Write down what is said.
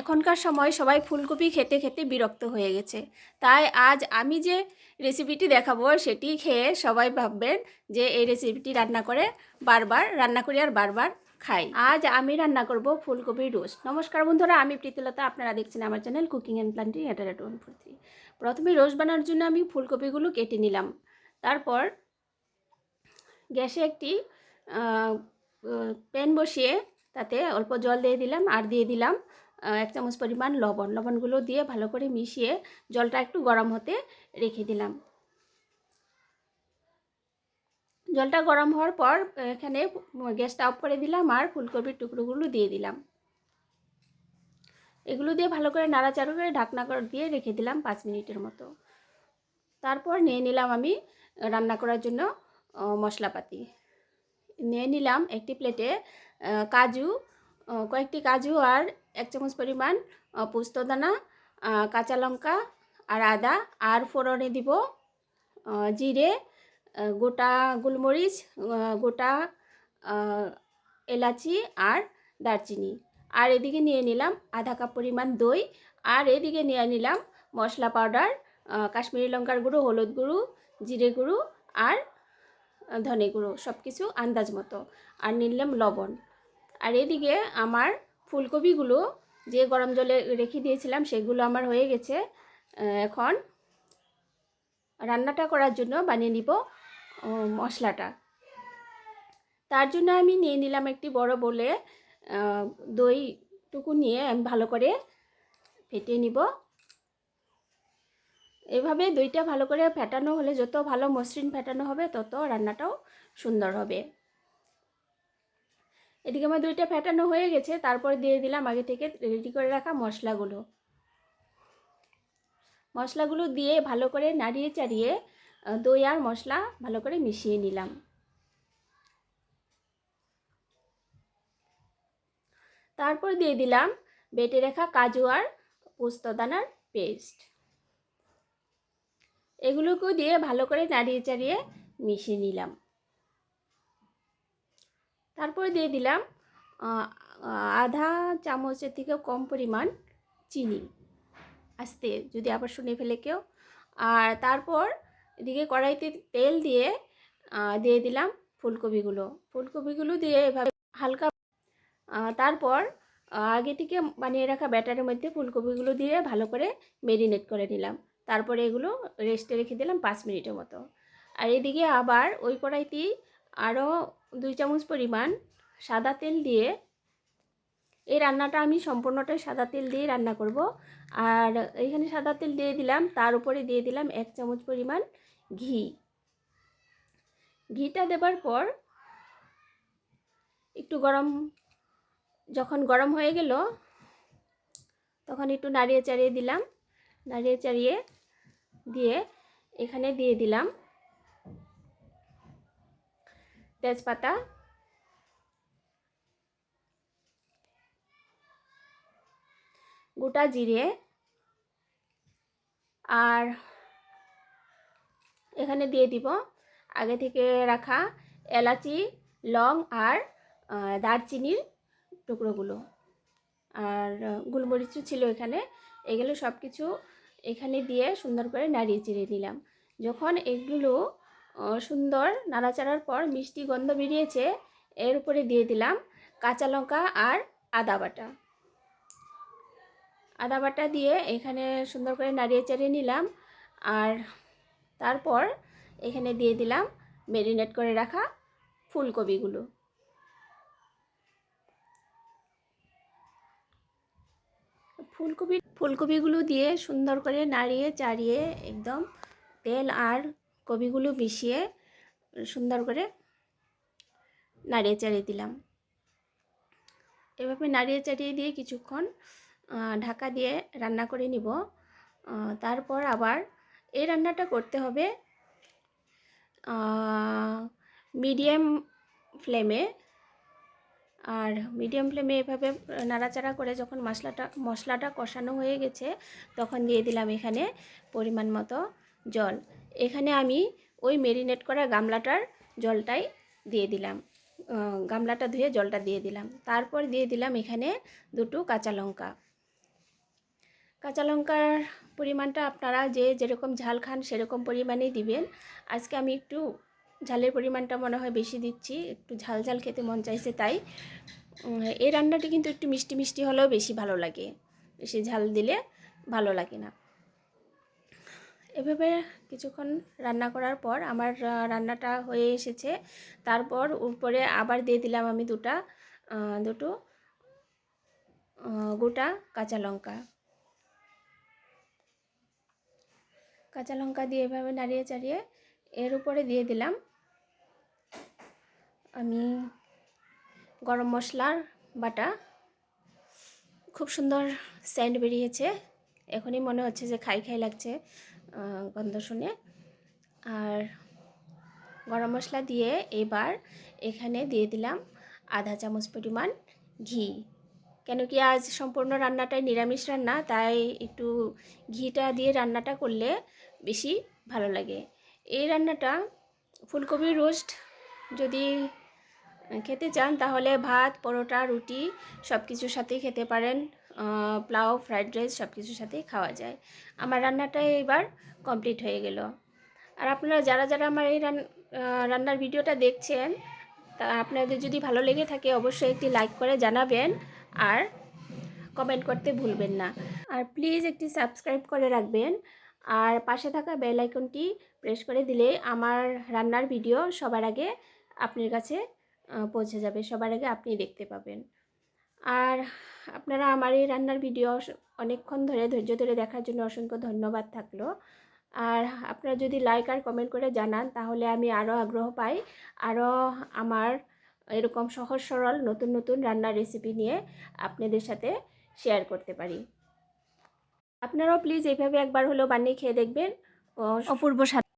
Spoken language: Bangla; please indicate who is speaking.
Speaker 1: এখনকার সময় সবাই ফুলকপি খেতে খেতে বিরক্ত হয়ে গেছে। তাই আজ আমি যে রেসিপিটি দেখাবো সেটি খেয়ে সবাই ভাববেন যে এই রেসিপিটি রান্না করে বারবার, রান্না করি আর বারবার খাই। আজ আমি রান্না করব ফুলকপির রোস্ট। নমস্কার বন্ধুরা, আমি প্রীতিলতা। আপনারা দেখছেন আমার channel cooking and planting at one four three প্রথমে রোস্ট বানানোর জন্য আমি ফুলকপিগুলো কেটে নিলাম। তারপর গ্যাসে একটি প্যান বসিয়ে তাতে অল্প জল দিয়ে দিলাম আর দিয়ে দিলাম এক চামচ পরিমাণ লবণ, লবণগুলো দিয়ে ভালো করে মিশিয়ে জলটা একটু গরম হতে রেখে দিলাম। জলটা গরম হওয়ার পর এখানে গ্যাসটা অফ করে দিলাম আর ফুলকপির টুকরোগুলো দিয়ে দিলাম। এগুলো দিয়ে ভালো করে নাড়াচাড়া করে ঢাকনা করে দিয়ে রেখে দিলাম পাঁচ মিনিটের মতো। তারপর নিয়ে নিলাম আমি রান্না করার জন্য মশলাপাতি। নিয়ে নিলাম একটি প্লেটে কাজু কয়েকটি কাজু আর এক চামচ পরিমাণ পোস্তদানা কাঁচা লঙ্কা আর আদা আর ফোড়নে দিব জিরে গোটা গোলমরিচ গোটা এলাচি আর দারচিনি। আর এদিকে নিয়ে নিলাম আধা কাপ পরিমাণ দই আর এদিকে নিয়ে নিলাম মশলা পাউডার কাশ্মীরি লঙ্কার গুঁড়ো, হলুদ গুঁড়ো, জিরে গুঁড়ো আর ধনে গুঁড়ো সব কিছু আন্দাজ মতো। আর নিলাম লবণ। আর এদিকে আমার ফুলকপিগুলো যে গরম জলে রেখে দিয়েছিলাম, সেগুলো আমার হয়ে গেছে। এখন রান্নাটা করার জন্য বানিয়ে নিব মশলাটা। তার জন্য আমি নিয়ে নিলাম একটি বড় বলে দইটুকু নিয়ে আমি ভালো করে ফেটিয়ে নিব। এভাবে দইটা ভালো করে ফেটানো হলে যত ভালো মসৃণ ফেটানো হবে, তত রান্নাটাও সুন্দর হবে। এদিকে আমার দইটা ফেটানো হয়ে গেছে, তারপর দিয়ে দিলাম আগে থেকে রেডি করে রাখা মশলাগুলো। মশলাগুলো দিয়ে ভালো করে নাড়িয়ে চাড়িয়ে দই আর মশলা ভালো করে মিশিয়ে নিলাম। তারপর দিয়ে দিলাম বেটে রাখা কাজু আর পোস্তদানার পেস্ট। এগুলোকেও দিয়ে ভালো করে নাড়িয়ে চাড়িয়ে মিশিয়ে নিলাম। তারপর দিয়ে দিলাম আধা চামচের থেকে কম পরিমাণ চিনি আস্তে, যদি আবার শুনে ফেলে কেউ। আর তারপর এদিকে কড়াইতে তেল দিয়ে দিয়ে দিলাম ফুলকপিগুলো। ফুলকপিগুলো দিয়ে এভাবে হালকা তারপর আগে থেকে বানিয়ে রাখা ব্যাটারের মধ্যে ফুলকপিগুলো দিয়ে ভালো করে মেরিনেট করে নিলাম। তারপরে এগুলো রেস্টে রেখে দিলাম পাঁচ মিনিটের মতো। আর এদিকে আবার ওই কড়াইতেই আরও দুই চামচ পরিমাণ সাদা তেল দিয়ে এই রান্নাটা আমি সম্পূর্ণটাই সাদা তেল দিয়ে রান্না করব। আর এইখানে সাদা তেল দিয়ে দিলাম, তার উপরে দিয়ে দিলাম এক চামচ পরিমাণ ঘি। ঘিটা দেবার পর একটু গরম, যখন গরম হয়ে গেল, তখন একটু নাড়িয়ে চাড়িয়ে দিলাম। নাড়িয়ে চাড়িয়ে দিয়ে এখানে দিয়ে দিলাম তেজপাতা। গোটা জিরে। আর এখানে দিয়ে দিব আগে থেকে রাখা এলাচি, লং আর দারচিনির টুকরোগুলো। আর গোলমরিচও ছিল এখানে। এগুলো সব কিছু এখানে দিয়ে সুন্দর করে নাড়িয়ে চিড়ে নিলাম। যখন এগুলো সুন্দর। নাড়াচাড়ার পর মিষ্টি গন্ধ বেরিয়েছে, এর উপরে দিয়ে দিলাম কাঁচা লঙ্কা আর আদা বাটা। আদা বাটা দিয়ে এখানে সুন্দর করে নাড়িয়ে চাড়িয়ে নিলাম আর তারপর এখানে দিয়ে দিলাম মেরিনেট করে রাখা ফুলকপিগুলো। ফুলকপি, ফুলকপিগুলো দিয়ে সুন্দর করে নাড়িয়ে চাড়িয়ে একদম তেল আর কপিগুলো মিশিয়ে সুন্দর করে নাড়িয়ে চাড়িয়ে দিলাম। এভাবে নাড়িয়ে চাড়িয়ে দিয়ে কিছুক্ষণ ঢাকা দিয়ে রান্না করে নিব। তারপর আবার এই রান্নাটা করতে হবে মিডিয়াম ফ্লেমে। আর মিডিয়াম ফ্লেমে এভাবে নাড়াচাড়া করে যখন মশলাটা মশলাটা কষানো হয়ে গেছে, তখন দিয়ে দিলাম এখানে পরিমাণ মতো জল। এখানে আমি ওই মেরিনেট করা গামলাটার জলটাই দিয়ে দিলাম। গামলাটা ধুয়ে জলটা দিয়ে দিলাম। তারপর দিয়ে দিলাম এখানে দুটো কাঁচা লঙ্কা। কাঁচা লঙ্কার পরিমাণটা আপনারা যে যেরকম ঝাল খান সেরকম পরিমাণেই দিবেন। আজকে আমি একটু ঝালের পরিমাণটা মনে হয় বেশি দিচ্ছি, একটু ঝাল ঝাল খেতে মন চাইছে তাই। এই রান্নাটি কিন্তু একটু মিষ্টি মিষ্টি হলেও বেশি ভালো লাগে। বেশি ঝাল দিলে ভালো লাগে না। এভাবে কিছুক্ষণ রান্না করার পর আমার রান্নাটা হয়ে এসেছে। তারপর উপরে আবার দিয়ে দিলাম আমি দুটা দুটো গোটা কাঁচা লঙ্কা। কাঁচা লঙ্কা দিয়ে এভাবে নাড়িয়ে চাড়িয়ে এর উপরে দিয়ে দিলাম আমি গরম মশলার বাটা। খুব সুন্দর সেন্ট বেরিয়েছে। এখনই মনে হচ্ছে যে খাই খাই লাগছে। গন্ধ শুনে। আর গরম মশলা দিয়ে এবার এখানে দিয়ে দিলাম আধা চামচ পরিমাণ ঘি। কেন কি আজ সম্পূর্ণ রান্নাটাই নিরামিষ রান্না, তাই একটু ঘিটা দিয়ে রান্নাটা করলে বেশি ভালো লাগে। এই রান্নাটা ফুলকপির রোস্ট, যদি খেতে চান তাহলে ভাত, পরোটা, রুটি সব কিছুর সাথেই খেতে পারেন। পোলাও ফ্রাইড রাইস সব কিছুর সাথেই খাওয়া যায়। আমার রান্নাটা এবার কমপ্লিট হয়ে গেল। আর আপনারা যারা যারা আমার এই রান- রান্নার ভিডিওটা দেখছেন, তা আপনাদের যদি ভালো লেগে থাকে, অবশ্যই একটি লাইক করে জানাবেন আর কমেন্ট করতে ভুলবেন না। আর প্লিজ একটি সাবস্ক্রাইব করে রাখবেন আর পাশে থাকা বেল আইকনটি প্রেস করে দিলে আমার রান্নার ভিডিও সবার আগে আপনার কাছে পৌঁছে যাবে, সবার আগে আপনি দেখতে পাবেন। আর আপনারা আমার এই রান্নার ভিডিও অনেকক্ষণ ধরে, ধৈর্য ধরে দেখার জন্য অসংখ্য ধন্যবাদ থাকল। আর আপনারা যদি লাইক আর কমেন্ট করে জানান, তাহলে আমি আরও আগ্রহ পাই আরও আমার এরকম সহজ সরল নতুন নতুন রান্নার রেসিপি নিয়ে আপনাদের সাথে শেয়ার করতে পারি। আপনারাও প্লিজ এইভাবে একবার হলেও বানিয়ে খেয়ে দেখবেন।
Speaker 2: অপূর্ব স্বাদ